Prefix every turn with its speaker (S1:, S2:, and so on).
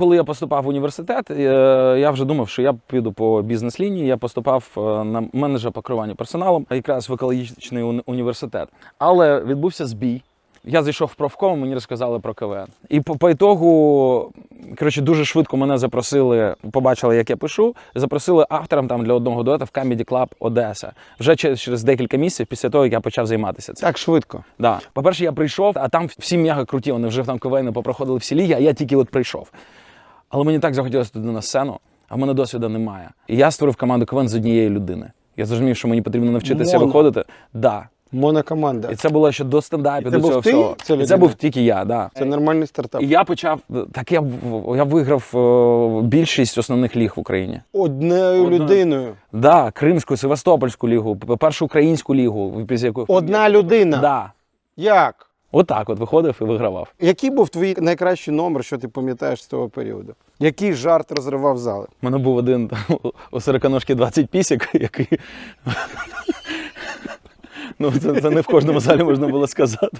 S1: Коли я поступав в університет, е, я вже думав, що я піду по бізнес-лінії. Я поступав е, на менеджера по керуванню персоналом, якраз в екологічний університет. Але відбувся збій. Я зайшов в профком, мені розказали про КВН. І по, по ітогу, коротше, дуже швидко мене запросили, побачили, як я пишу. Запросили автором там для одного дуета в Comedy Club Одеса. Вже через, через декілька місяців після того, як я почав займатися цим.
S2: Так швидко.
S1: Да. По-перше, я прийшов, а там всі м'яго круті, вони вже там КВН попроходили всі ліги, а я тільки от прийшов. Але мені так захотілося туди на сцену, а в мене досвіду немає. І я створив команду КВН з однієї людини. Я зрозумів, що мені потрібно навчитися
S2: Моно.
S1: виходити. Да.
S2: Монокоманда.
S1: І це було ще до стендапів, до цього
S2: ти?
S1: всього.
S2: Це
S1: і це
S2: людина?
S1: був тільки я, да.
S2: Це нормальний стартап.
S1: І я почав. Так я, в- я виграв е, більшість основних ліг в Україні.
S2: Одною людиною.
S1: Да, Кримську, Севастопольську лігу, першу українську лігу, після якої
S2: Одна людина.
S1: Да.
S2: Як?
S1: Отак от виходив і вигравав.
S2: Який був твій найкращий номер, що ти пам'ятаєш з того періоду? Який жарт розривав зали?
S1: У мене був один там, у сороконожки 20 пісік, який. Ну, це, це не в кожному залі можна було сказати.